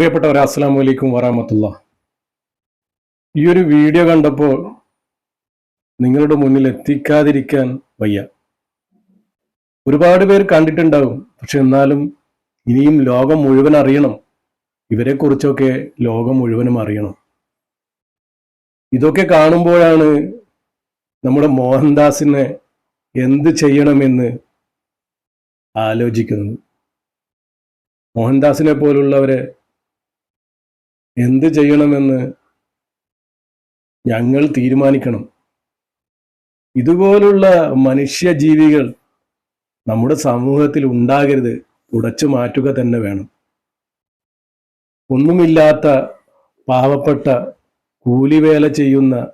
പ്രിയപ്പെട്ടവരെ അസ്സാം വലൈക്കും വറാമത്തുള്ള ഈ ഒരു വീഡിയോ കണ്ടപ്പോൾ നിങ്ങളുടെ മുന്നിൽ എത്തിക്കാതിരിക്കാൻ വയ്യ. ഒരുപാട് പേർ കണ്ടിട്ടുണ്ടാവും പക്ഷെ എന്നാലും ഇനിയും ലോകം മുഴുവൻ അറിയണം. ഇവരെക്കുറിച്ചൊക്കെ ലോകം മുഴുവനും അറിയണം. ഇതൊക്കെ കാണുമ്പോഴാണ് നമ്മുടെ മോഹൻദാസിനെ എന്ത് ചെയ്യണമെന്ന് ആലോചിക്കുന്നത്. മോഹൻദാസിനെ പോലുള്ളവരെ എന്ത് ചെയ്യണമെന്ന് ഞങ്ങൾ തീരുമാനിക്കണം. ഇതുപോലുള്ള മനുഷ്യജീവികൾ നമ്മുടെ സമൂഹത്തിൽ ഉണ്ടാകരുത്. ഉടച്ചു മാറ്റുക തന്നെ വേണം. ഒന്നുമില്ലാത്ത പാവപ്പെട്ട കൂലിവേല ചെയ്യുന്ന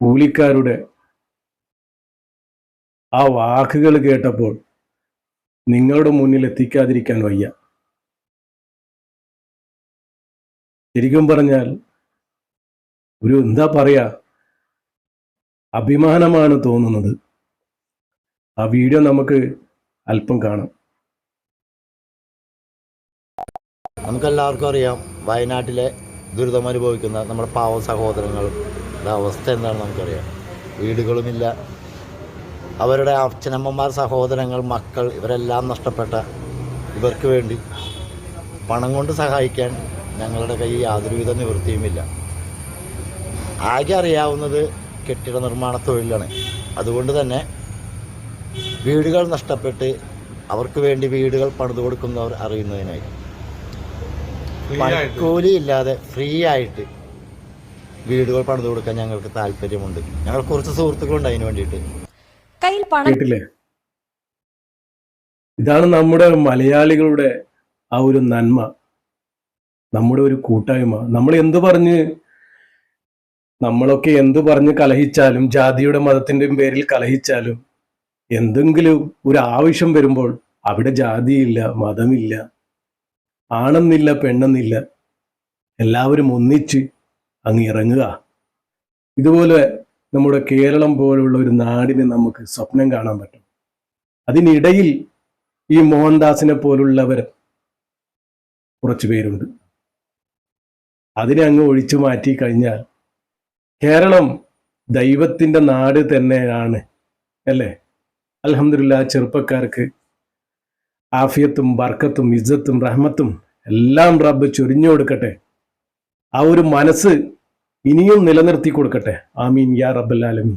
കൂലിക്കാരുടെ ആ വാക്കുകൾ കേട്ടപ്പോൾ നിങ്ങളുടെ മുന്നിൽ എത്തിക്കാതിരിക്കാൻ വയ്യ. ശരിക്കും പറഞ്ഞാൽ ഒരു എന്താ പറയാ അഭിമാനമാണ് തോന്നുന്നത്. ആ വീഡിയോ നമുക്ക് അല്പം കാണാം. നമുക്കെല്ലാവർക്കും അറിയാം വയനാട്ടിലെ ദുരിതം അനുഭവിക്കുന്ന നമ്മുടെ പാവ സഹോദരങ്ങളുടെ അവസ്ഥ എന്താണെന്ന് നമുക്കറിയാം. വീടുകളുമില്ല. അവരുടെ അച്ഛനമ്മമാർ സഹോദരങ്ങൾ മക്കൾ ഇവരെല്ലാം നഷ്ടപ്പെട്ട ഇവർക്ക് വേണ്ടി പണം കൊണ്ട് സഹായിക്കാൻ ഞങ്ങളുടെ കയ്യിൽ യാതൊരുവിധ നിവൃത്തിയുമില്ല. ആകെ അറിയാവുന്നത് കെട്ടിട നിർമ്മാണ തൊഴിലാണ്. അതുകൊണ്ട് തന്നെ വീടുകൾ നഷ്ടപ്പെട്ട് അവർക്ക് വേണ്ടി വീടുകൾ പണിതു കൊടുക്കുന്നവർ അറിയുന്നതിനായി പണിക്കൂലി ഇല്ലാതെ ഫ്രീ ആയിട്ട് വീടുകൾ പണിതു കൊടുക്കാൻ ഞങ്ങൾക്ക് താല്പര്യമുണ്ട്. ഞങ്ങൾ കുറച്ച് സുഹൃത്തുക്കളുണ്ട് അതിന് വേണ്ടിയിട്ട്. കയ്യിൽ പണം ഇതാണ് നമ്മുടെ മലയാളികളുടെ ആ ഒരു നന്മ. നമ്മുടെ ഒരു കൂട്ടായ്മ. നമ്മൾ എന്ത് പറഞ്ഞ് നമ്മളൊക്കെ എന്ത് പറഞ്ഞ് കലഹിച്ചാലും ജാതിയുടെ മതത്തിന്റെയും പേരിൽ കലഹിച്ചാലും എന്തെങ്കിലും ഒരു ആവശ്യം വരുമ്പോൾ അവിടെ ജാതിയില്ല മതമില്ല ആണെന്നില്ല പെണ്ണെന്നില്ല എല്ലാവരും ഒന്നിച്ച് അങ്ങ് ഇറങ്ങുക. ഇതുപോലെ നമ്മുടെ കേരളം പോലുള്ള ഒരു നാടിനെ നമുക്ക് സ്വപ്നം കാണാൻ പറ്റും. അതിനിടയിൽ ഈ മോഹൻദാസിനെ പോലുള്ളവർ കുറച്ചു പേരുണ്ട്. അതിനെ അങ്ങ് ഒഴിച്ചു മാറ്റി കഴിഞ്ഞാൽ കേരളം ദൈവത്തിന്റെ നാട് തന്നെയാണ് അല്ലേ? അലഹമില്ല ചെറുപ്പക്കാർക്ക് ആഫിയത്തും ബർക്കത്തും ഇജ്ജത്തും റഹ്മത്തും എല്ലാം റബ്ബ് ചൊരിഞ്ഞു കൊടുക്കട്ടെ. ആ ഒരു മനസ്സ് ഇനിയും നിലനിർത്തി കൊടുക്കട്ടെ. ആമീൻ. യാ റബ്ബൽ ആലമീൻ.